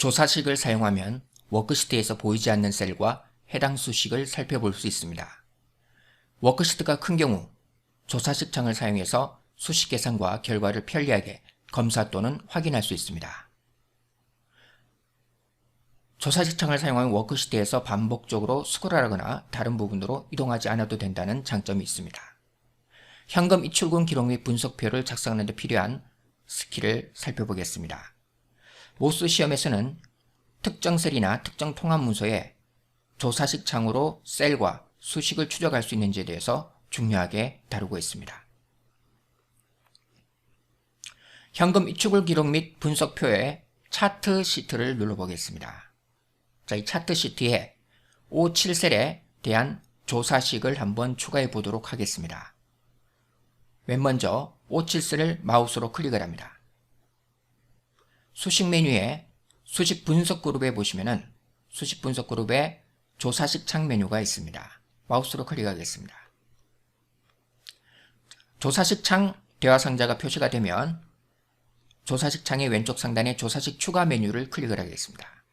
조사식을 사용하면 워크시트에서 보이지 않는 셀과 해당 수식을 살펴볼 수 있습니다. 워크시트가 큰 경우 조사식 창을 사용해서 수식 계산과 결과를 편리하게 검사 또는 확인할 수 있습니다. 조사식 창을 사용하면 워크시트에서 반복적으로 스크롤하거나 다른 부분으로 이동하지 않아도 된다는 장점이 있습니다. 현금 입출금 기록 및 분석표를 작성하는 데 필요한 스킬을 살펴보겠습니다. 모스 시험에서는 특정 셀이나 특정 통합 문서에 조사식 창으로 셀과 수식을 추적할 수 있는지에 대해서 중요하게 다루고 있습니다. 현금 입출금 기록 및 분석표에 차트 시트를 눌러보겠습니다. 자, 이 차트 시트에 57셀에 대한 조사식을 한번 추가해 보도록 하겠습니다. 맨 먼저 57셀을 마우스로 클릭을 합니다. 수식 메뉴에 수식 분석 그룹에 보시면은 수식 분석 그룹에 조사식 창 메뉴가 있습니다. 마우스로 클릭하겠습니다. 조사식 창 대화 상자가 표시가 되면 조사식 창의 왼쪽 상단에 조사식 추가 메뉴를 클릭을 하겠습니다.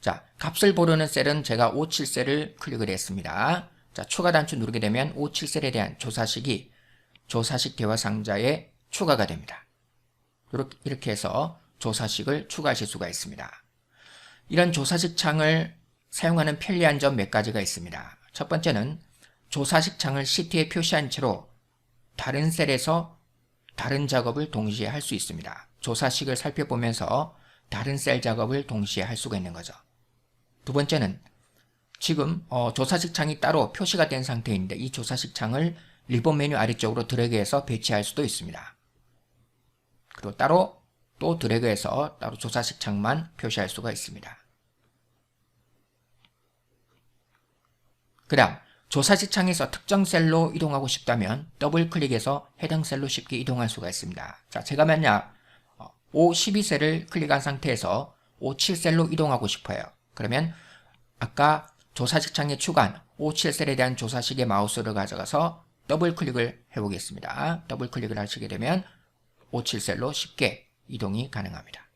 자, 값을 고르는 셀은 제가 57셀을 클릭을 했습니다. 자, 추가 단추 누르게 되면 57셀에 대한 조사식이 조사식 대화 상자에 추가가 됩니다. 이렇게, 해서 조사식을 추가하실 수가 있습니다. 이런 조사식 창을 사용하는 편리한 점 몇 가지가 있습니다. 첫 번째는 조사식 창을 시트에 표시한 채로 다른 셀에서 다른 작업을 동시에 할 수 있습니다. 조사식을 살펴보면서 다른 셀 작업을 동시에 할 수가 있는 거죠. 두 번째는 지금 어, 조사식 창이 따로 표시가 된 상태인데 이 조사식 창을 리본 메뉴 아래쪽으로 드래그해서 배치할 수도 있습니다. 그리고 따로 또 드래그해서 따로 조사식 창만 표시할 수가 있습니다. 그 다음 조사식 창에서 특정 셀로 이동하고 싶다면 더블 클릭해서 해당 셀로 쉽게 이동할 수가 있습니다. 자, 제가 만약 O12셀을 클릭한 상태에서 O7셀로 이동하고 싶어요. 그러면 아까 조사식 창에 추가한 O7셀에 대한 조사식의 마우스를 가져가서 더블 클릭을 해보겠습니다. 더블 클릭을 하시게 되면 O7셀로 쉽게 이동이 가능합니다.